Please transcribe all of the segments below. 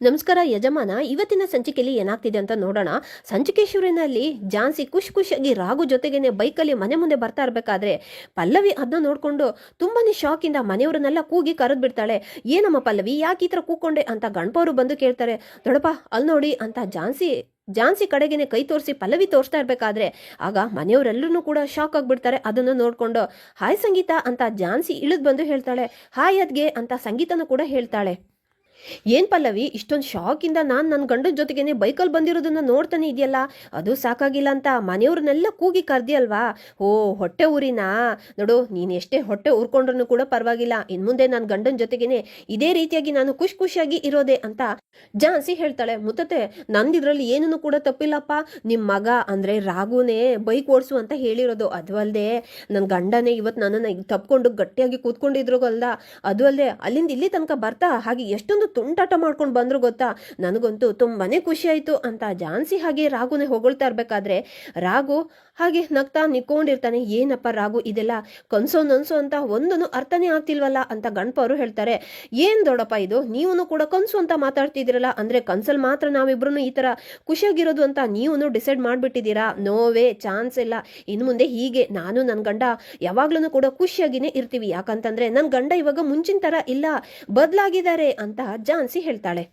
ನಮಸ್ಕಾರ ಯಜಮಾನ, ಇವತ್ತಿನ ಸಂಚಿಕೆಯಲ್ಲಿ ಏನಾಗ್ತಿದೆ ಅಂತ ನೋಡೋಣ. ಸಂಚಿಕೇಶ್ವರಿನಲ್ಲಿ ಜಾನ್ಸಿ ಖುಷಿ ಖುಷಿಯಾಗಿ ರಾಗು ಜೊತೆಗೇನೆ ಬೈಕಲ್ಲಿ ಮನೆ ಮುಂದೆ ಬರ್ತಾ ಇರಬೇಕಾದ್ರೆ, ಪಲ್ಲವಿ ಅದನ್ನ ನೋಡಿಕೊಂಡು ತುಂಬಾನೇ ಶಾಕಿಂದ ಮನೆಯವರನ್ನೆಲ್ಲ ಕೂಗಿ ಕರೆದು ಬಿಡ್ತಾಳೆ. ಏನಮ್ಮ ಪಲ್ಲವಿ, ಯಾಕೆ ಈ ಥರ ಕೂಕೊಂಡೆ ಅಂತ ಗಣಪವರು ಬಂದು ಕೇಳ್ತಾರೆ. ದೊಡಪ್ಪ ಅಲ್ಲಿ ನೋಡಿ ಅಂತ ಜಾನ್ಸಿ ಜಾನ್ಸಿ ಕಡೆಗೇನೆ ಕೈ ತೋರಿಸಿ ಪಲ್ಲವಿ ತೋರಿಸ್ತಾ ಇರ್ಬೇಕಾದ್ರೆ, ಆಗ ಮನೆಯವರೆಲ್ಲರೂ ಕೂಡ ಶಾಕ್ ಆಗಿಬಿಡ್ತಾರೆ ಅದನ್ನು ನೋಡಿಕೊಂಡು. ಹಾಯ್ ಸಂಗೀತ ಅಂತ ಜಾನ್ಸಿ ಇಳಿದು ಬಂದು ಹೇಳ್ತಾಳೆ. ಹಾಯ್ ಅದ್ಗೆ ಅಂತ ಸಂಗೀತನೂ ಕೂಡ ಹೇಳ್ತಾಳೆ. ಏನ್ ಪಲ್ಲವಿ, ಇಷ್ಟೊಂದು ಶಾಕಿಂದ ನಾನು ನನ್ನ ಗಂಡನ ಜೊತೆಗೇನೆ ಬೈಕಲ್ಲಿ ಬಂದಿರೋದನ್ನ ನೋಡ್ತಾನೆ ಇದೆಯಲ್ಲ? ಅದು ಸಾಕಾಗಿಲ್ಲ ಅಂತ ಮನೆಯವ್ರನ್ನೆಲ್ಲ ಕೂಗಿ ಕರ್ದಿಯಲ್ವಾ ಓ ಹೊಟ್ಟೆ ಊರಿನಾ. ನೋಡು, ನೀನು ಎಷ್ಟೇ ಹೊಟ್ಟೆ ಊರ್ಕೊಂಡ್ರೂ ಕೂಡ ಪರವಾಗಿಲ್ಲ. ಇನ್ನು ಮುಂದೆ ನನ್ನ ಗಂಡನ ಜೊತೆಗೇನೆ ಇದೇ ರೀತಿಯಾಗಿ ನಾನು ಖುಷಿ ಖುಷಿಯಾಗಿ ಇರೋದೆ ಅಂತ ಜಾನ್ಸಿ ಹೇಳ್ತಾಳೆ. ಮುತ್ತತೆ ನಂದಿದ್ರಲ್ಲಿ ಏನೂ ಕೂಡ ತಪ್ಪಿಲ್ಲಪ್ಪ. ನಿಮ್ಮ ಮಗ ಅಂದ್ರೆ ರಾಗುನೇ ಬೈಕ್ ಓಡಿಸು ಅಂತ ಹೇಳಿರೋದು. ಅದು ಅಲ್ಲದೆ ನನ್ನ ಗಂಡನೇ ಇವತ್ತು ನನ್ನನ್ನು ತಪ್ಕೊಂಡು ಗಟ್ಟಿಯಾಗಿ ಕೂತ್ಕೊಂಡಿದ್ರು ಅಲ್ದ ಅದು ಅಲ್ಲದೆ ಅಲ್ಲಿಂದ ಇಲ್ಲಿ ತನಕ ಬರ್ತಾ ಹಾಗೆ ಎಷ್ಟೊಂದು ತುಂಟಾಟ ಮಾಡ್ಕೊಂಡು ಬಂದ್ರು ಗೊತ್ತಾ? ನನಗಂತೂ ತುಂಬಾನೇ ಖುಷಿ ಆಯ್ತು. ಅಂತ ಜಾನ್ಸಿ ಹಾಗೆ ರಾಗುನೇ ಹೊಗಳ್ತಾ ಇರ್ಬೇಕಾದ್ರೆ ರಾಗು ಹಾಗೆ ನಗ್ತಾ ನಿಕ್ಕೊಂಡಿರ್ತಾನೆ. ಏನಪ್ಪ ರಾಗು ಇದೆಲ್ಲ? ಕನ್ಸೋ ನನ್ಸೋ ಅಂತ ಒಂದನ್ನು ಅರ್ಥನೇ ಆಗ್ತಿಲ್ವಲ್ಲ ಅಂತ ಗಣಪ ಹೇಳ್ತಾರೆ. ಏನ್ ದೊಡ್ಡಪ್ಪ ಇದು? ನೀವು ಕೂಡ ಕನ್ಸು ಅಂತ ಮಾತಾಡ್ತಿದ್ದೀರಲ್ಲ. ಅಂದ್ರೆ ಕನ್ಸಲ್ ಮಾತ್ರ ನಾವಿಬ್ರು ಈ ತರ ಖುಷಿಯಾಗಿರೋದು ಅಂತ ನೀವು ಡಿಸೈಡ್ ಮಾಡ್ಬಿಟ್ಟಿದ್ದೀರಾ? ನೋವೇ, ಚಾನ್ಸ್ ಇಲ್ಲ. ಇನ್ನು ಮುಂದೆ ಹೀಗೆ. ನಾನು ನನ್ನ ಗಂಡ ಯಾವಾಗ್ಲೂ ಕೂಡ ಖುಷಿಯಾಗಿನೇ ಇರ್ತೀವಿ. ಯಾಕಂತಂದ್ರೆ ನನ್ನ ಗಂಡ ಇವಾಗ ಮುಂಚಿನ ತರ ಇಲ್ಲ. ಬದಲಾಗಿದ್ದಾರೆ ಅಂತ ಜಾನ್ಸಿ ಹೇಳ್ತಾಳೆ.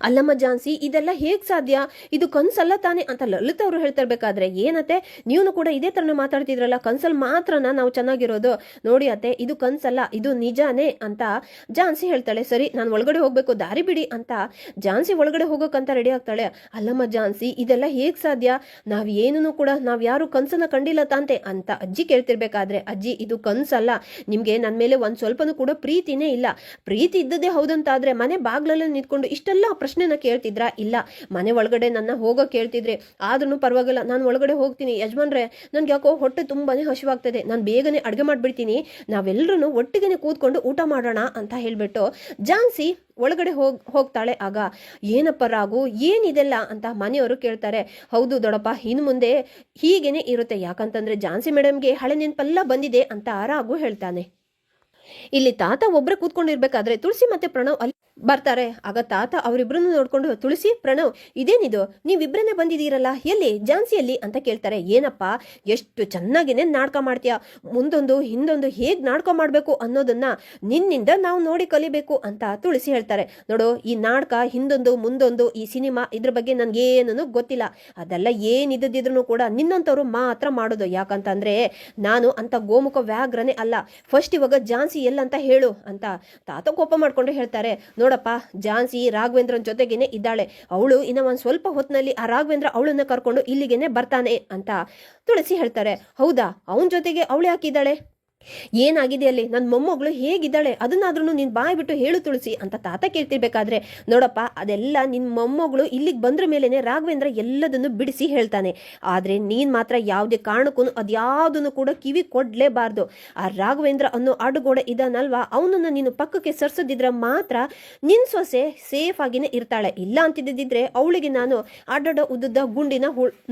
ಅಲ್ಲಮ್ಮ ಜಾನ್ಸಿ, ಇದೆಲ್ಲ ಹೇಗ್ ಸಾಧ್ಯ? ಇದು ಕನ್ಸಲ್ಲ ತಾನೆ ಅಂತ ಲಲಿತ್ ಅವರು ಹೇಳ್ತಿರ್ಬೇಕಾದ್ರೆ ಏನತ್ತೆ? ನೀವು ಕೂಡ ಇದೇ ತರನ ಮಾತಾಡ್ತಿದ್ರಲ್ಲ, ಕನ್ಸಲ್ ಮಾತ್ರನ ನಾವು ಚೆನ್ನಾಗಿರೋದು? ನೋಡಿ ಅತ್ತೆ, ಇದು ಕನ್ಸಲ್ಲ, ಇದು ನಿಜಾನೇ ಅಂತ ಜಾನ್ಸಿ ಹೇಳ್ತಾಳೆ. ಸರಿ, ನಾನು ಒಳಗಡೆ ಹೋಗ್ಬೇಕು, ದಾರಿ ಬಿಡಿ ಅಂತ ಜಾನ್ಸಿ ಒಳಗಡೆ ಹೋಗೋಕ್ಕಂತ ರೆಡಿ ಆಗ್ತಾಳೆ. ಅಲ್ಲಮ್ಮ ಜಾನ್ಸಿ, ಇದೆಲ್ಲ ಹೇಗ್ ಸಾಧ್ಯ? ನಾವ್ ಏನೂ ಕೂಡ, ನಾವ್ ಯಾರು ಕನ್ಸನ್ನ ಕಂಡಿಲ್ಲ ತಾಂತೆ ಅಂತ ಅಜ್ಜಿ ಕೇಳ್ತಿರ್ಬೇಕಾದ್ರೆ, ಅಜ್ಜಿ, ಇದು ಕನ್ಸಲ್ಲ. ನಿಮ್ಗೆ ನನ್ನ ಮೇಲೆ ಒಂದ್ ಸ್ವಲ್ಪನೂ ಕೂಡ ಪ್ರೀತಿನೇ ಇಲ್ಲ. ಪ್ರೀತಿ ಇದ್ದದೇ ಹೌದಂತಾದ್ರೆ ಮನೆ ಬಾಗ್ಲಲ್ಲೇ ನಿಂತ್ಕೊಂಡು ಇಷ್ಟೆಲ್ಲ ಪ್ರಶ್ನೆನ ಕೇಳ್ತಿದ್ರ? ಇಲ್ಲ. ಮನೆ ಒಳಗಡೆ ನನ್ನ ಹೋಗೋ ಕೇಳ್ತಿದ್ರೆ. ಆದ್ರೂ ಪರವಾಗಿಲ್ಲ. ನಾನು ಒಳಗಡೆ ಹೋಗ್ತೀನಿ. ಯಜಮಾನ್ರೆ, ನನ್ಗೆ ಯಾಕೋ ಹೊಟ್ಟೆ ತುಂಬಾನೇ ಹಸಿವಾಗ್ತದೆ. ನಾನು ಬೇಗನೆ ಅಡುಗೆ ಮಾಡ್ಬಿಡ್ತೀನಿ. ನಾವೆಲ್ಲರೂ ಒಟ್ಟಿಗೆನೆ ಕೂತ್ಕೊಂಡು ಊಟ ಮಾಡೋಣ ಅಂತ ಹೇಳ್ಬಿಟ್ಟು ಜಾನ್ಸಿ ಒಳಗಡೆ ಹೋಗ್, ಹೋಗ್ತಾಳೆ. ಆಗ, ಏನಪ್ಪ ರಾಗು ಏನಿದೆಲ್ಲ? ಅಂತ ಮನೆಯವರು ಕೇಳ್ತಾರೆ. ಹೌದು ದೊಡಪ್ಪ, ಇನ್ನು ಮುಂದೆ ಹೀಗೇನೆ ಇರುತ್ತೆ. ಯಾಕಂತಂದ್ರೆ ಜಾನ್ಸಿ ಮೇಡಮ್ಗೆ ಹಳೆ ನೆನಪೆಲ್ಲ ಬಂದಿದೆ ಅಂತ ರಾಗು ಹೇಳ್ತಾನೆ. ಇಲ್ಲಿ ತಾತ ಒಬ್ಬರೇ ಕೂತ್ಕೊಂಡಿರ್ಬೇಕಾದ್ರೆ ತುಳಸಿ ಮತ್ತೆ ಪ್ರಣವ್ ಅಲ್ಲಿ ಬರ್ತಾರೆ. ಆಗ ತಾತ ಅವರಿಬ್ಬರನ್ನು ನೋಡ್ಕೊಂಡು ತುಳಸಿ, ಪ್ರಣವ್, ಇದೇನಿದು? ನೀವಿಬ್ರನ್ನೇ ಬಂದಿದ್ದೀರಲ್ಲ, ಎಲ್ಲಿ? ಝಾನ್ಸಿಯಲ್ಲಿ? ಅಂತ ಕೇಳ್ತಾರೆ. ಏನಪ್ಪ? ಎಷ್ಟು ಚೆನ್ನಾಗಿನೇ ನಾಟಕ ಮಾಡ್ತೀಯ. ಮುಂದೊಂದು, ಹಿಂದೊಂದು ಹೇಗೆ ನಾಟಕ ಮಾಡಬೇಕು ಅನ್ನೋದನ್ನ ನಿನ್ನಿಂದ ನಾವು ನೋಡಿ ಕಲಿಬೇಕು ಅಂತ ತುಳಸಿ ಹೇಳ್ತಾರೆ. ನೋಡು, ಈ ನಾಟಕ, ಹಿಂದೊಂದು, ಮುಂದೊಂದು, ಈ ಸಿನಿಮಾ ಇದ್ರ ಬಗ್ಗೆ ನನಗೇನೂ ಗೊತ್ತಿಲ್ಲ. ಅದೆಲ್ಲ ಏನಿದ್ದಿದ್ರು ಕೂಡ ನಿನ್ನಂಥವ್ರು ಮಾತ್ರ ಮಾಡೋದು. ಯಾಕಂತಂದ್ರೆ ನಾನು ಅಂತ ಗೋಮುಖ ವ್ಯಾಘ್ರನೇ ಅಲ್ಲ. ಫಸ್ಟ್ ಇವಾಗ ಝಾನ್ಸಿ ಎಲ್ಲಂತ ಹೇಳು ಅಂತ ತಾತ ಕೋಪ ಮಾಡ್ಕೊಂಡು ಹೇಳ್ತಾರೆ. ನೋಡಪ್ಪ ಝಾನ್ಸಿ ರಾಘವೇಂದ್ರನ್ ಜೊತೆಗೇನೆ ಇದ್ದಾಳೆ. ಅವಳು ಇನ್ನ ಒಂದ್ ಸ್ವಲ್ಪ ಹೊತ್ತಿನಲ್ಲಿ ಆ ರಾಘವೇಂದ್ರ ಅವಳನ್ನ ಕರ್ಕೊಂಡು ಇಲ್ಲಿಗೇನೆ ಬರ್ತಾನೆ ಅಂತ ತುಳಸಿ ಹೇಳ್ತಾರೆ. ಹೌದಾ, ಅವನ ಜೊತೆಗೆ ಅವಳು ಯಾಕಿದ್ದಾಳೆ ಏನಾಗಿದೆ ಅಲ್ಲಿ? ನನ್ನ ಮೊಮ್ಮಗಳು ಹೇಗಿದ್ದಾಳೆ? ಅದನ್ನಾದ್ರೂ ನೀನು ಬಾಯಿ ಬಿಟ್ಟು ಹೇಳು ತುಳಸಿ ಅಂತ ತಾತ ಕೇಳ್ತಿರ್ಬೇಕಾದ್ರೆ. ನೋಡಪ್ಪ, ಅದೆಲ್ಲ ನಿನ್ನ ಮೊಮ್ಮಗಳು ಇಲ್ಲಿಗೆ ಬಂದ್ರ ಮೇಲೇನೆ ರಾಘವೇಂದ್ರ ಎಲ್ಲದನ್ನು ಬಿಡಿಸಿ ಹೇಳ್ತಾನೆ. ಆದ್ರೆ ನೀನು ಮಾತ್ರ ಯಾವುದೇ ಕಾರಣಕ್ಕೂ ಅದ್ಯಾವುದನ್ನು ಕೂಡ ಕಿವಿ ಕೊಡಲೇಬಾರ್ದು. ಆ ರಾಘವೇಂದ್ರ ಅನ್ನೋ ಅಡುಗೋಡೆ ಇದಾನಲ್ವಾ? ಅವನನ್ನ ನೀನು ಪಕ್ಕಕ್ಕೆ ಸರ್ಸದಿದ್ರೆ ಮಾತ್ರ ನಿನ್ ಸೊಸೆ ಸೇಫ್ ಆಗಿನೇ ಇರ್ತಾಳೆ. ಇಲ್ಲ ಅಂತಿದ್ದಿದ್ರೆ ಅವಳಿಗೆ ನಾನು ಅಡ್ಡಡ ಉದ್ದದ ಗುಂಡಿನ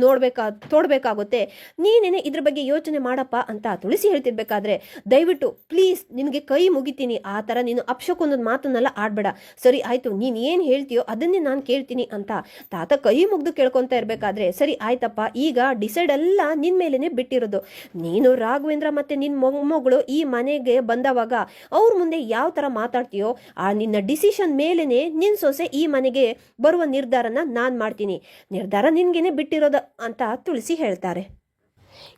ನೋಡ್ಬೇಕಾ ತೋಡ್ಬೇಕಾಗುತ್ತೆ. ನೀನೇನೆ ಇದ್ರ ಬಗ್ಗೆ ಯೋಚನೆ ಮಾಡಪ್ಪ ಅಂತ ತುಳಸಿ ಹೇಳ್ತಿರ್ಬೇಕಾದ್ರೆ ದಯವಿಟ್ಟು ಪ್ಲೀಸ್ ನಿನಗೆ ಕೈ ಮುಗಿತೀನಿ. ಆ ಥರ ನೀನು ಅಪ್ಶಕ್ಕೊಂದೊಂದು ಮಾತನ್ನೆಲ್ಲ ಆಡ್ಬೇಡ. ಸರಿ, ಆಯಿತು, ನೀನು ಏನು ಹೇಳ್ತೀಯೋ ಅದನ್ನೇ ನಾನು ಕೇಳ್ತೀನಿ ಅಂತ. ತಾತ ಕೈ ಮುಗ್ದು ಕೇಳ್ಕೊತಾ ಇರಬೇಕಾದ್ರೆ ಸರಿ, ಆಯ್ತಪ್ಪ, ಈಗ ಡಿಸೈಡ್ ಎಲ್ಲ ನಿನ್ನ ಮೇಲೇ ಬಿಟ್ಟಿರೋದು. ನೀನು ರಾಘವೇಂದ್ರ ಮತ್ತು ನಿನ್ನ ಮೊಮ್ಮಗಳು ಈ ಮನೆಗೆ ಬಂದವಾಗ ಅವ್ರ ಮುಂದೆ ಯಾವ ಥರ ಮಾತಾಡ್ತೀಯೋ, ಆ ನಿನ್ನ ಡಿಸಿಷನ್ ಮೇಲೇ ನಿನ್ನ ಸೊಸೆ ಈ ಮನೆಗೆ ಬರುವ ನಿರ್ಧಾರನ ನಾನು ಮಾಡ್ತೀನಿ. ನಿರ್ಧಾರ ನಿನಗೇನೆ ಬಿಟ್ಟಿರೋದು ಅಂತ ತುಳಸಿ ಹೇಳ್ತಾರೆ.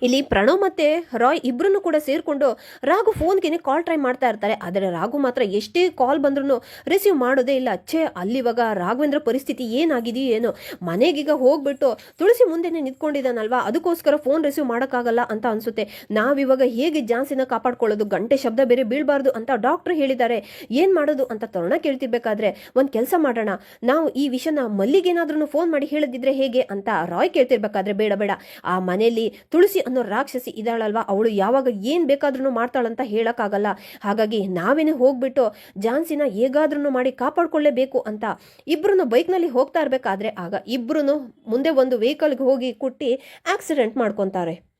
ಇಲ್ಲಿ ಪ್ರಣವ್ ಮತ್ತೆ ರಾಯ್ ಇಬ್ಬರನ್ನು ಕೂಡ ಸೇರಿಕೊಂಡು ರಾಘು ಫೋನ್ಗೆ ಕಾಲ್ ಟ್ರೈ ಮಾಡ್ತಾ ಇರ್ತಾರೆ. ಆದರೆ ರಾಘು ಮಾತ್ರ ಎಷ್ಟೇ ಕಾಲ್ ಬಂದ್ರೂ ರಿಸೀವ್ ಮಾಡೋದೇ ಇಲ್ಲ. ಛೇ, ಅಲ್ಲಿವಾಗ ರಾಘವೇಂದ್ರ ಪರಿಸ್ಥಿತಿ ಏನಾಗಿದೆಯೋ ಏನೋ? ಮನೆಗೀಗ ಹೋಗ್ಬಿಟ್ಟು ತುಳಸಿ ಮುಂದೆನೆ ನಿಂತ್ಕೊಂಡಿದ್ದಾನಲ್ವಾ? ಅದಕ್ಕೋಸ್ಕರ ಫೋನ್ ರಿಸೀವ್ ಮಾಡೋಕ್ಕಾಗಲ್ಲ ಅಂತ ಅನ್ಸುತ್ತೆ. ನಾವಿವಾಗ ಹೇಗೆ ಜಾನ್ಸಿನ ಕಾಪಾಡ್ಕೊಳ್ಳೋದು? ಗಂಟೆ ಶಬ್ದ ಬೇರೆ ಬೀಳಬಾರ್ದು ಅಂತ ಡಾಕ್ಟರ್ ಹೇಳಿದ್ದಾರೆ. ಏನ್ ಮಾಡೋದು ಅಂತ ತರುಣ ಕೇಳ್ತಿರ್ಬೇಕಾದ್ರೆ ಒಂದು ಕೆಲಸ ಮಾಡೋಣ. ನಾವು ಈ ವಿಷಯನ ಮಲ್ಲಿಗೇನಾದ್ರೂ ಫೋನ್ ಮಾಡಿ ಹೇಳದಿದ್ರೆ ಹೇಗೆ ಅಂತ ರಾಯ್ ಕೇಳ್ತಿರ್ಬೇಕಾದ್ರೆ ಬೇಡ ಬೇಡ. ಆ ಮನೆಯಲ್ಲಿ ತುಳಸಿ ಅನ್ನೋ ರಾಕ್ಷಸಿ ಇದ್ದಾಳಲ್ವಾ? ಅವಳು ಯಾವಾಗ ಏನು ಬೇಕಾದ್ರೂ ಮಾಡ್ತಾಳಂತ ಹೇಳೋಕ್ಕಾಗಲ್ಲ. ಹಾಗಾಗಿ ನಾವೇನೆ ಹೋಗ್ಬಿಟ್ಟು ಜಾನ್ಸಿನ ಹೇಗಾದ್ರೂ ಮಾಡಿ ಕಾಪಾಡ್ಕೊಳ್ಳೇಬೇಕು ಅಂತ ಇಬ್ರು ಬೈಕ್ನಲ್ಲಿ ಹೋಗ್ತಾ ಇರ್ಬೇಕಾದ್ರೆ ಆಗ ಇಬ್ರು ಮುಂದೆ ಒಂದು ವೆಹಿಕಲ್ಗೆ ಹೋಗಿ ಕುಟ್ಟಿ ಆಕ್ಸಿಡೆಂಟ್ ಮಾಡ್ಕೊಂತಾರೆ.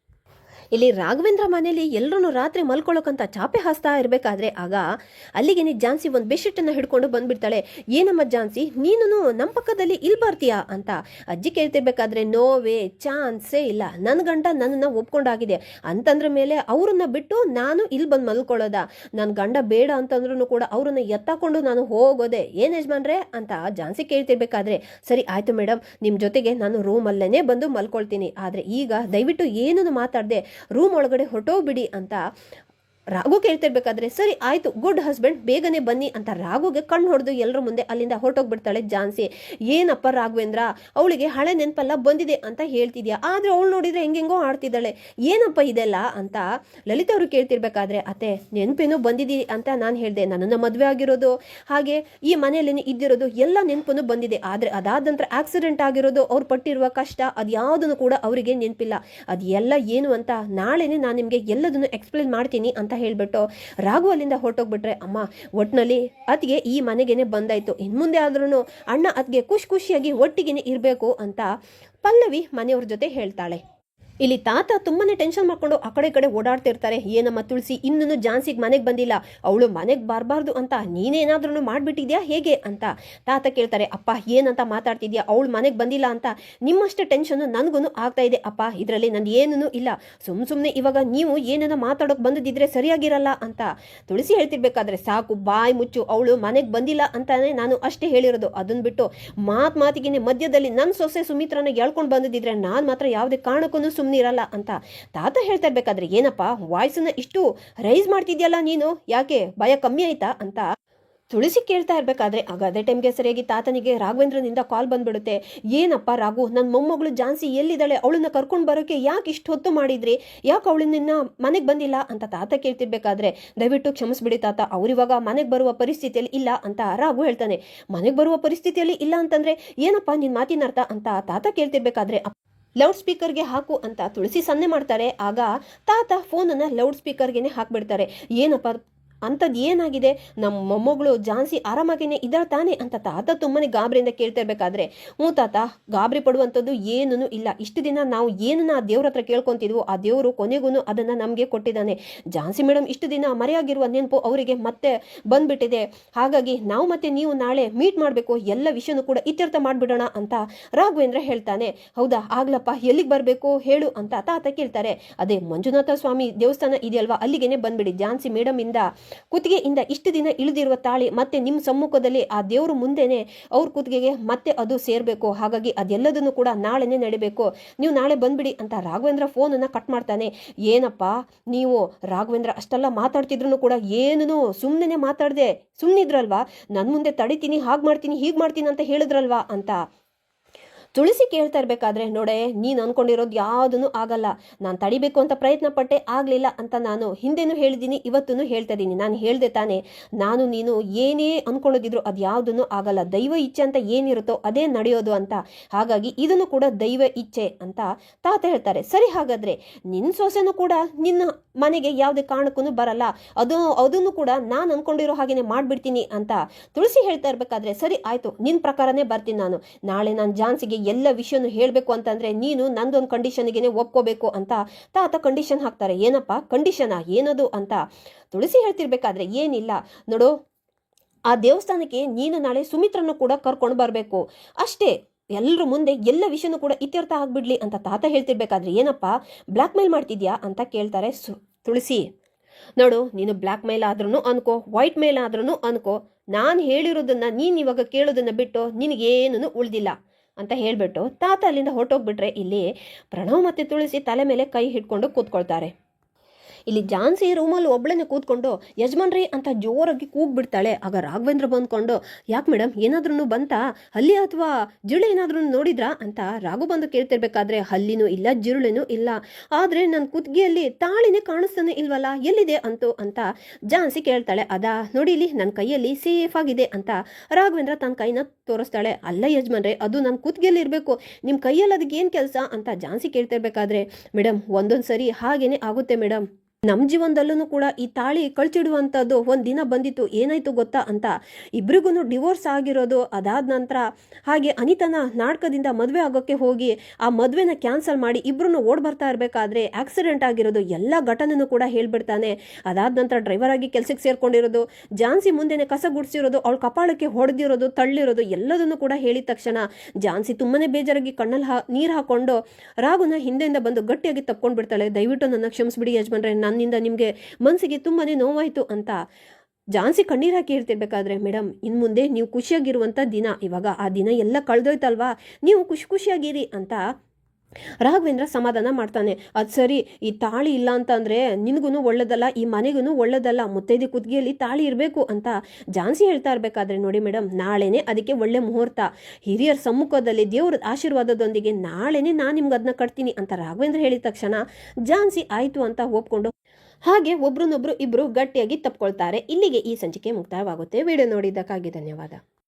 ಇಲ್ಲಿ ರಾಘವೇಂದ್ರ ಮನೆಯಲ್ಲಿ ಎಲ್ಲರೂ ರಾತ್ರಿ ಮಲ್ಕೊಳ್ಳೋಕಂತ ಚಾಪೆ ಹಾಸ್ತಾ ಇರಬೇಕಾದ್ರೆ ಆಗ ಅಲ್ಲಿಗೆ ಜಾನ್ಸಿ ಒಂದು ಬೆಡ್ಶೀಟನ್ನು ಹಿಡ್ಕೊಂಡು ಬಂದ್ಬಿಡ್ತಾಳೆ. ಏನಮ್ಮ ಜಾನ್ಸಿ ನೀನು ನಮ್ಮ ಪಕ್ಕದಲ್ಲಿ ಇಲ್ಲಿ ಬರ್ತೀಯಾ ಅಂತ ಅಜ್ಜಿ ಕೇಳ್ತಿರ್ಬೇಕಾದ್ರೆ ನೋವೇ ಚಾನ್ಸೇ ಇಲ್ಲ. ನನ್ನ ಗಂಡ ನನ್ನನ್ನು ಒಪ್ಕೊಂಡಾಗಿದೆ. ಅಂತಂದ್ರ ಮೇಲೆ ಅವ್ರನ್ನ ಬಿಟ್ಟು ನಾನು ಇಲ್ಲಿ ಬಂದು ಮಲ್ಕೊಳ್ಳೋದ ನನ್ನ ಗಂಡ ಬೇಡ ಅಂತಂದ್ರೂ ಕೂಡ ಅವರನ್ನು ಎತ್ತಾಕೊಂಡು ನಾನು ಹೋಗೋದೆ. ಏನು ಯಜಮಾನ್ರೆ? ಅಂತ ಜಾನ್ಸಿ ಕೇಳ್ತಿರ್ಬೇಕಾದ್ರೆ, ಸರಿ ಆಯಿತು ಮೇಡಮ್ ನಿಮ್ಮ ಜೊತೆಗೆ ನಾನು ರೂಮಲ್ಲೇ ಬಂದು ಮಲ್ಕೊಳ್ತೀನಿ. ಆದರೆ ಈಗ ದಯವಿಟ್ಟು ಏನನ್ನು ಮಾತಾಡದೆ. ರೂಮ್ ಒಳಗಡೆ ಹೊರಟೋಗ್ಬಿಡಿ ಅಂತ ರಾಘು ಕೇಳ್ತಿರ್ಬೇಕಾದ್ರೆ ಸರಿ, ಆಯ್ತು, ಗುಡ್ ಹಸ್ಬೆಂಡ್, ಬೇಗನೆ ಬನ್ನಿ ಅಂತ ರಾಘುಗೆ ಕಣ್ಣು ಹೊಡೆದು ಎಲ್ಲರ ಮುಂದೆ ಅಲ್ಲಿಂದ ಹೊರಟೋಗ್ಬಿಡ್ತಾಳೆ ಜಾನ್ಸಿ. ಏನಪ್ಪ ರಾಘವೇಂದ್ರ, ಅವಳಿಗೆ ಹಳೆ ನೆನಪೆಲ್ಲ ಬಂದಿದೆ ಅಂತ ಹೇಳ್ತಿದ್ಯಾ? ಆದ್ರೆ ಅವಳು ನೋಡಿದ್ರೆ ಹೆಂಗೆಂಗೋ ಆಡ್ತಿದ್ದಾಳೆ. ಏನಪ್ಪ ಇದೆಲ್ಲ? ಅಂತ ಲಲಿತಾ ಅವರು ಕೇಳ್ತಿರ್ಬೇಕಾದ್ರೆ, ಅತ್ತೆ, ನೆನಪೇನೋ ಬಂದಿದೆ ಅಂತ ನಾನು ಹೇಳಿದೆ. ನನ್ನನ್ನು ಮದುವೆ ಆಗಿರೋದು, ಹಾಗೆ ಈ ಮನೆಯಲ್ಲಿ ಇದ್ದಿರೋದು, ಎಲ್ಲ ನೆನಪನ್ನು ಬಂದಿದೆ. ಆದರೆ ಅದಾದ ನಂತರ ಆಕ್ಸಿಡೆಂಟ್ ಆಗಿರೋದು, ಅವ್ರು ಪಟ್ಟಿರುವ ಕಷ್ಟ, ಅದ್ಯಾವುದನ್ನು ಕೂಡ ಅವರಿಗೆ ನೆನಪಿಲ್ಲ. ಅದು ಎಲ್ಲ ಏನು ಅಂತ ನಾಳೆನೇ ನಾನು ನಿಮಗೆ ಎಲ್ಲದನ್ನು ಎಕ್ಸ್ಪ್ಲೇನ್ ಮಾಡ್ತೀನಿ ಅಂತ ಹೇಳ್ಬಿಟ್ಟು ರಾಘು ಅಲ್ಲಿಂದ ಹೊರಟೋಗ್ಬಿಟ್ರೆ, ಅಮ್ಮ ಒಟ್ಟಿನಲ್ಲಿ ಅತ್ತಿಗೆ ಈ ಮನೆಗೇನೆ ಬಂದಾಯ್ತು. ಇನ್ನು ಮುಂದೆ ಆದ್ರೂ ಅಣ್ಣ ಅದ್ಗೆ ಖುಷಿ ಖುಷಿಯಾಗಿ ಒಟ್ಟಿಗೆನೆ ಇರಬೇಕು ಅಂತ ಪಲ್ಲವಿ ಮನೆಯವ್ರ ಜೊತೆ ಹೇಳ್ತಾಳೆ. ಇಲ್ಲಿ ತಾತ ತುಂಬಾನೇ ಟೆನ್ಷನ್ ಮಾಡ್ಕೊಂಡು ಆ ಕಡೆ ಕಡೆ ಓಡಾಡ್ತಿರ್ತಾರೆ ಏನಮ್ಮ ತುಳಸಿ ಇನ್ನೂ ಜಾನ್ಸಿಗೆ ಮನೆಗೆ ಬಂದಿಲ್ಲ. ಅವಳು ಮನೆಗೆ ಬರಬಾರ್ದು ಅಂತ ನೀನೇನಾದ್ರೂ ಮಾಡ್ಬಿಟ್ಟಿದ್ಯಾ? ಹೇಗೆ ಅಂತ ತಾತ ಕೇಳ್ತಾರೆ. ಅಪ್ಪ, ಏನಂತ ಮಾತಾಡ್ತಿದ್ಯಾ? ಅವಳು ಮನೆಗೆ ಬಂದಿಲ್ಲ ಅಂತ ನಿಮ್ಮಷ್ಟು ಟೆನ್ಷನ್ ನನಗೂ ಆಗ್ತಾ ಇದೆ. ಅಪ್ಪ, ಇದರಲ್ಲಿ ನಂದು ಏನೂ ಇಲ್ಲ. ಸುಮ್ ಸುಮ್ಮನೆ ಇವಾಗ ನೀವು ಏನನ್ನ ಮಾತಾಡೋಕೆ ಬಂದಿದ್ದಿದ್ರೆ ಸರಿಯಾಗಿರಲ್ಲ ಅಂತ ತುಳಸಿ ಹೇಳ್ತಿರ್ಬೇಕಾದ್ರೆ ಸಾಕು, ಬಾಯಿ ಮುಚ್ಚು, ಅವಳು ಮನೆಗೆ ಬಂದಿಲ್ಲ ಅಂತಾನೆ ನಾನು ಅಷ್ಟೇ ಹೇಳಿರೋದು. ಅದನ್ನ ಬಿಟ್ಟು ಮಾತು ಮಾತಿಗೆ ಮಧ್ಯದಲ್ಲಿ ನನ್ನ ಸೊಸೆ ಸುಮಿತ್ರನ ಎಳ್ಕೊಂಡು ಬಂದಿದ್ರೆ ನಾನು ಮಾತ್ರ ಯಾವುದೇ ಕಾರಣಕ್ಕೂ ಸುಮ್ಮನಿರಲ್ಲ ಅಂತ ತಾತ ಹೇಳ್ತಾ ಇರ್ಬೇಕಾದ್ರೆ, ಏನಪ್ಪ ವಾಯ್ಸನ್ನ ಇಷ್ಟು ರೈಸ್ ಮಾಡ್ತಿದ್ಯಲ್ಲ ನೀನು? ಯಾಕೆ? ಭಯ ಕಮ್ಮಿ ಆಯ್ತಾ? ಅಂತ ತುಳಸಿ ಕೇಳ್ತಾ ಇರ್ಬೇಕಾದ್ರೆ, ಆಗ ಅದೇ ಟೈಮ್ಗೆ ಸರಿಯಾಗಿ ತಾತನಿಗೆ ರಾಘವೇಂದ್ರನಿಂದ ಕಾಲ್ ಬಂದ್ಬಿಡುತ್ತೆ. ಏನಪ್ಪ ರಾಘು ನನ್ನ ಮೊಮ್ಮಗಳು ಜಾನ್ಸಿ ಎಲ್ಲಿದ್ದಾಳೆ? ಅವಳನ್ನ ಕರ್ಕೊಂಡು ಬರೋಕೆ ಯಾಕೆ ಇಷ್ಟು ಹೊತ್ತು ಮಾಡಿದ್ರಿ? ಯಾಕೆ ಅವಳು ನಿನ್ನ ಮನೆಗೆ ಬಂದಿಲ್ಲ? ಅಂತ ತಾತ ಕೇಳ್ತಿರ್ಬೇಕಾದ್ರೆ, ದಯವಿಟ್ಟು ಕ್ಷಮಿಸ್ಬಿಡಿ ತಾತ ಅವ್ರಿವಾಗ ಮನೆಗೆ ಬರುವ ಪರಿಸ್ಥಿತಿಯಲ್ಲಿ ಇಲ್ಲ ಅಂತ ರಾಘು ಹೇಳ್ತಾನೆ. ಮನೆಗೆ ಬರುವ ಪರಿಸ್ಥಿತಿಯಲ್ಲಿ ಇಲ್ಲ ಅಂತಂದ್ರೆ ಏನಪ್ಪ ನಿನ್ ಮಾತಿನ ಅರ್ಥ ಅಂತ ತಾತ ಕೇಳ್ತಿರ್ಬೇಕಾದ್ರೆ ಲೌಡ್ ಸ್ಪೀಕರ್ಗೆ ಹಾಕು ಅಂತ ತುಳಸಿ ಸನ್ನೆ ಮಾಡ್ತಾರೆ. ಆಗ ತಾತ ಫೋನನ್ನು ಲೌಡ್ ಸ್ಪೀಕರ್ಗೆ ಹಾಕ್ಬಿಡ್ತಾರೆ. ಏನಪ್ಪ ಅಂಥದ್ದು ಏನಾಗಿದೆ? ನಮ್ಮ ಮೊಮ್ಮಗಳು ಜಾನ್ಸಿ ಆರಾಮಾಗೇನೆ ಇದ್ದಾಳೆ ತಾನೆ ಅಂತ ತಾತ ತುಂಬನೇ ಗಾಬರಿಯಿಂದ ಕೇಳ್ತಾ ಇರಬೇಕಾದ್ರೆ, ಹ್ಞೂ ತಾತ, ಗಾಬರಿ ಪಡುವಂಥದ್ದು ಏನೂ ಇಲ್ಲ. ಇಷ್ಟು ದಿನ ನಾವು ಏನನ್ನ ಆ ದೇವ್ರ ಹತ್ರ ಕೇಳ್ಕೊತಿದ್ವೋ, ಆ ದೇವರು ಕೊನೆಗೂ ಅದನ್ನು ನಮಗೆ ಕೊಟ್ಟಿದ್ದಾನೆ. ಜಾನ್ಸಿ ಮೇಡಮ್ ಇಷ್ಟು ದಿನ ಮರೆಯಾಗಿರುವ ನೆನಪು ಅವರಿಗೆ ಮತ್ತೆ ಬಂದ್ಬಿಟ್ಟಿದೆ. ಹಾಗಾಗಿ ನಾವು ಮತ್ತೆ ನೀವು ನಾಳೆ ಮೀಟ್ ಮಾಡಬೇಕು, ಎಲ್ಲ ವಿಷಯನೂ ಕೂಡ ಇತ್ಯರ್ಥ ಮಾಡಿಬಿಡೋಣ ಅಂತ ರಾಘವೇಂದ್ರ ಹೇಳ್ತಾನೆ. ಹೌದಾ? ಆಗ್ಲಪ್ಪ, ಎಲ್ಲಿಗೆ ಬರಬೇಕು? ಹೇಳು ಅಂತ ತಾತ ಕೇಳ್ತಾರೆ. ಅದೇ ಮಂಜುನಾಥ ಸ್ವಾಮಿ ದೇವಸ್ಥಾನ ಇದೆಯಲ್ವಾ? ಅಲ್ಲಿಗೇನೆ ಬಂದ್ಬಿಡಿ. ಜಾನ್ಸಿ ಮೇಡಮ್ ಇಂದ ಕುತ್ತಿಗೆಯಿಂದ ಇಷ್ಟು ದಿನ ಇಳಿದಿರುವ ತಾಳಿ ಮತ್ತೆ ನಿಮ್ಮ ಸಮ್ಮುಖದಲ್ಲಿ ಆ ದೇವರು ಮುಂದೆನೆ ಅವ್ರ ಕುತ್ತಿಗೆಗೆ ಮತ್ತೆ ಅದು ಸೇರಬೇಕು. ಹಾಗಾಗಿ ಅದೆಲ್ಲದನ್ನು ಕೂಡ ನಾಳೆನೇ ನಡಿಬೇಕು. ನೀವು ನಾಳೆ ಬಂದ್ಬಿಡಿ ಅಂತ ರಾಘವೇಂದ್ರ ಫೋನನ್ನು ಕಟ್ ಮಾಡ್ತಾನೆ. ಏನಪ್ಪ ನೀವು ರಾಘವೇಂದ್ರ ಅಷ್ಟೆಲ್ಲ ಮಾತಾಡ್ತಿದ್ರು ಕೂಡ ಏನೂ ಸುಮ್ಮನೆ ಮಾತಾಡದೆ ಸುಮ್ಮನಿದ್ರಲ್ವಾ ನನ್ನ ಮುಂದೆ ತಡಿತೀನಿ, ಹಾಗೆ ಮಾಡ್ತೀನಿ, ಹೀಗೆ ಮಾಡ್ತೀನಿ ಅಂತ ಹೇಳಿದ್ರಲ್ವಾ ಅಂತ. ತುಳಸಿ ಕೇಳ್ತಾ ಇರ್ಬೇಕಾದ್ರೆ, ನೋಡೆ, ನೀನು ಅನ್ಕೊಂಡಿರೋದು ಯಾವುದೂ ಆಗಲ್ಲ. ನಾನು ತಡಿಬೇಕು ಅಂತ ಪ್ರಯತ್ನ ಪಟ್ಟೆ ಆಗಲಿಲ್ಲ ಅಂತ ನಾನು ಹಿಂದೆನೂ ಹೇಳಿದ್ದೀನಿ ಇವತ್ತೂ ಹೇಳ್ತಾ ಇದ್ದೀನಿ ನಾನು ಹೇಳ್ದೆ ತಾನೆ, ನಾನು ನೀನು ಏನೇ ಅಂದ್ಕೊಳ್ಳೋದಿದ್ರು ಅದು ಯಾವುದೂ ಆಗಲ್ಲ. ದೈವ ಇಚ್ಛೆ ಅಂತ ಏನಿರುತ್ತೋ ಅದೇ ನಡೆಯೋದು ಅಂತ. ಹಾಗಾಗಿ ಇದನ್ನು ಕೂಡ ದೈವ ಇಚ್ಛೆ ಅಂತ ತಾತ ಹೇಳ್ತಾರೆ. ಸರಿ ಹಾಗಾದರೆ ನಿನ್ನ ಸೊಸೆನೂ ಕೂಡ ನಿನ್ನ ಮನೆಗೆ ಯಾವುದೇ ಕಾರಣಕ್ಕೂ ಬರಲ್ಲ. ಅದು, ಅದನ್ನು ಕೂಡ ನಾನು ಅಂದ್ಕೊಂಡಿರೋ ಹಾಗೇನೆ ಮಾಡಿಬಿಡ್ತೀನಿ ಅಂತ ತುಳಸಿ ಹೇಳ್ತಾ ಇರಬೇಕಾದ್ರೆ, ಸರಿ, ಆಯಿತು ನಿನ್ನ ಪ್ರಕಾರನೇ ಬರ್ತೀನಿ ನಾನು. ನಾಳೆ ನಾನು ಜಾನ್ಸಿಗೆ ಎಲ್ಲ ವಿಷಯನೂ ಹೇಳಬೇಕು ಅಂತಂದರೆ ನೀನು ನಂದೊಂದು ಕಂಡೀಷನ್ಗೇನೆ ಒಪ್ಕೋಬೇಕು ಅಂತ ತಾತ ಕಂಡೀಷನ್ ಹಾಕ್ತಾರೆ. ಏನಪ್ಪ? ಕಂಡೀಷನಾ ಏನದು ಅಂತ ತುಳಸಿ ಹೇಳ್ತಿರ್ಬೇಕಾದ್ರೆ ಏನಿಲ್ಲ. ನೋಡು, ಆ ದೇವಸ್ಥಾನಕ್ಕೆ ನೀನು ನಾಳೆ ಸುಮಿತ್ರನ್ನು ಕೂಡ ಕರ್ಕೊಂಡು ಬರಬೇಕು. ಅಷ್ಟೇ ಎಲ್ಲರ ಮುಂದೆ ಎಲ್ಲ ವಿಷಯನೂ ಕೂಡ ಇತ್ಯರ್ಥ ಆಗ್ಬಿಡ್ಲಿ ಅಂತ ತಾತ ಹೇಳ್ತಿರ್ಬೇಕಾದ್ರೆ ಏನಪ್ಪ? ಬ್ಲ್ಯಾಕ್ ಮೇಲ್ ಮಾಡ್ತಿದ್ಯಾ ಅಂತ ಕೇಳ್ತಾರೆ ಸು, ತುಳಸಿ. ನೋಡು, ನೀನು ಬ್ಲ್ಯಾಕ್ ಮೇಲ್ ಆದ್ರೂ ಅನ್ಕೋ ವೈಟ್ ಮೇಲ್ ಆದ್ರೂ ಅನ್ಕೋ. ನಾನು ಹೇಳಿರೋದನ್ನ ನೀನು ಇವಾಗ ಕೇಳೋದನ್ನ ಬಿಟ್ಟು ನಿನಗೇನೂ ಉಳ್ದಿಲ್ಲ. ಅಂತ ಹೇಳಿಬಿಟ್ಟು ತಾತ ಅಲ್ಲಿಂದ ಹೊರಟೋಗ್ಬಿಟ್ರೆ ಇಲ್ಲಿ ಪ್ರಣವ್ ಮತ್ತೆ ತುಳಸಿ ತಲೆ ಮೇಲೆ ಕೈ ಹಿಡ್ಕೊಂಡು ಕೂತ್ಕೊಳ್ತಾರೆ. ಇಲ್ಲಿ ಜಾನ್ಸಿ ರೂಮಲ್ಲಿ ಒಬ್ಳೇನೆ ಕೂತ್ಕೊಂಡು, ಯಜಮಾನ್ರಿ ಅಂತ ಜೋರಾಗಿ ಕೂಗ್ಬಿಡ್ತಾಳೆ. ಆಗ ರಾಘವೇಂದ್ರ ಬಂದ್ಕೊಂಡು, ಯಾಕೆ ಮೇಡಮ್ ಏನಾದ್ರೂ ಬಂತಾ? ಹಲ್ಲಿ ಅಥವಾ ಜಿರಳೆ ಏನಾದ್ರೂ ನೋಡಿದ್ರಾ ಅಂತ ರಾಘು ಬಂದು ಕೇಳ್ತಿರ್ಬೇಕಾದ್ರೆ ಹಲ್ಲಿನೂ ಇಲ್ಲ, ಜಿರುಳೆನೂ ಇಲ್ಲ. ಆದರೆ ನನ್ನ ಕುತ್ತಿಗೆಯಲ್ಲಿ ತಾಳಿನೇ ಕಾಣಿಸ್ತಾನೆ ಇಲ್ವಲ್ಲ, ಎಲ್ಲಿದೆ ಅಂತೂ ಅಂತ ಜಾನ್ಸಿ ಕೇಳ್ತಾಳೆ. ಅದಾ ನೋಡಿಲಿ ನನ್ನ ಕೈಯಲ್ಲಿ ಸೇಫ್ ಆಗಿದೆ ಅಂತ ರಾಘವೇಂದ್ರ ತನ್ನ ಕೈನ ತೋರಿಸ್ತಾಳೆ. ಅಲ್ಲ ಯಜಮಾನ್ರೆ, ಅದು ನನ್ನ ಕುತ್ತಿಗೆಯಲ್ಲಿ ಇರಬೇಕು. ನಿಮ್ಮ ಕೈಯಲ್ಲಿ ಅದಕ್ಕೆ ಏನು ಕೆಲಸ ಅಂತ ಜಾನ್ಸಿ ಕೇಳ್ತಿರ್ಬೇಕಾದ್ರೆ ಮೇಡಮ್ ಒಂದೊಂದು ಸರಿ ಹಾಗೇನೆ ಆಗುತ್ತೆ ಮೇಡಮ್ ನಮ್ಮ ಜೀವನದಲ್ಲೂ ಕೂಡ ಈ ತಾಳಿ ಕಳ್ಚಿಡುವಂಥದ್ದು ಒಂದು ದಿನ ಬಂದಿತ್ತು, ಏನಾಯಿತು ಗೊತ್ತಾ ಅಂತ ಇಬ್ರಿಗೂ ಡಿವೋರ್ಸ್ ಆಗಿರೋದು ಅದಾದ ನಂತರ ಹಾಗೆ ಅನಿತನ ನಾಟಕದಿಂದ ಮದುವೆ ಆಗೋಕ್ಕೆ ಹೋಗಿ ಆ ಮದುವೆನ ಕ್ಯಾನ್ಸಲ್ ಮಾಡಿ ಇಬ್ರು ಓಡ್ ಬರ್ತಾ ಇರಬೇಕಾದ್ರೆ ಆಕ್ಸಿಡೆಂಟ್ ಆಗಿರೋದು ಎಲ್ಲ ಘಟನೆನೂ ಕೂಡ ಹೇಳ್ಬಿಡ್ತಾನೆ. ಅದಾದ ನಂತರ ಡ್ರೈವರ್ ಆಗಿ ಕೆಲಸಕ್ಕೆ ಸೇರ್ಕೊಂಡಿರೋದು, ಜಾನ್ಸಿ ಮುಂದೆನೆ ಕಸ ಗುಡಿಸಿರೋದು, ಅವಳ ಕಪಾಳಕ್ಕೆ ಹೊಡೆದಿರೋದು, ತಳ್ಳಿರೋದು ಎಲ್ಲದನ್ನು ಕೂಡ ಹೇಳಿದ ತಕ್ಷಣ ಜಾನ್ಸಿ ತುಂಬನೇ ಬೇಜಾರಾಗಿ ಕಣ್ಣಲ್ಲಿ ಹಾ ನೀರು ಹಾಕೊಂಡು ರಾಗುನ ಹಿಂದೆಯಿಂದ ಬಂದು ಗಟ್ಟಿಯಾಗಿ ತಪ್ಕೊಂಡು ಬಿಡ್ತಾಳೆ ದಯವಿಟ್ಟು ನನ್ನ ಕ್ಷಮಿಸ್ಬಿಡಿ ಯಜಮಾನ್ರೆ ನನ್ನಿಂದ ನಿಮಗೆ ಮನಸ್ಸಿಗೆ ತುಂಬಾನೇ ನೋವಾಯಿತು ಅಂತ ಜಾನ್ಸಿ ಕಣ್ಣೀರು ಹಾಕಿ ಇರ್ತಿರ್ಬೇಕಾದ್ರೆ ಮೇಡಮ್ ಇನ್ನು ಮುಂದೆ ನೀವು ಖುಷಿಯಾಗಿರುವಂಥ ದಿನ, ಇವಾಗ ಆ ದಿನ ಎಲ್ಲ ಕಳೆದೋಯ್ತಲ್ವಾ? ನೀವು ಖುಷಿ ಖುಷಿಯಾಗಿರಿ ಅಂತ ರಾಘವೇಂದ್ರ ಸಮಾಧಾನ ಮಾಡ್ತಾನೆ. ಅದು ಸರಿ, ಈ ತಾಳಿ ಇಲ್ಲ ಅಂತಂದರೆ ನಿನಗೂ ಒಳ್ಳೇದಲ್ಲ, ಈ ಮನೆಗೂ ಒಳ್ಳೇದಲ್ಲ, ಮುತ್ತೈದೆ ಕುತ್ತಿಗೆಯಲ್ಲಿ ತಾಳಿ ಇರಬೇಕು ಅಂತ ಜಾನ್ಸಿ ಹೇಳ್ತಾ ಇರಬೇಕಾದ್ರೆ ನೋಡಿ ಮೇಡಮ್ ನಾಳೆನೇ ಅದಕ್ಕೆ ಒಳ್ಳೆ ಮುಹೂರ್ತ. ಹಿರಿಯರ ಸಮ್ಮುಖದಲ್ಲಿ ದೇವ್ರ ಆಶೀರ್ವಾದದೊಂದಿಗೆ ನಾಳೆನೇ ನಾನು ನಿಮ್ಗೆ ಅದನ್ನ ಕಟ್ತೀನಿ ಅಂತ ರಾಘವೇಂದ್ರ ಹೇಳಿದ ತಕ್ಷಣ ಜಾನ್ಸಿ ಆಯಿತು ಅಂತ ಒಪ್ಕೊಂಡು ಹಾಗೆ ಒಬ್ರನ್ನೊಬ್ರು ಇಬ್ಬರು ಗಟ್ಟಿಯಾಗಿ ತಪ್ಪಿಕೊಳ್ತಾರೆ ಇಲ್ಲಿಗೆ ಈ ಸಂಚಿಕೆ ಮುಕ್ತಾಯವಾಗುತ್ತೆ. ವಿಡಿಯೋ ನೋಡಿದ್ದಕ್ಕಾಗಿ ಧನ್ಯವಾದ.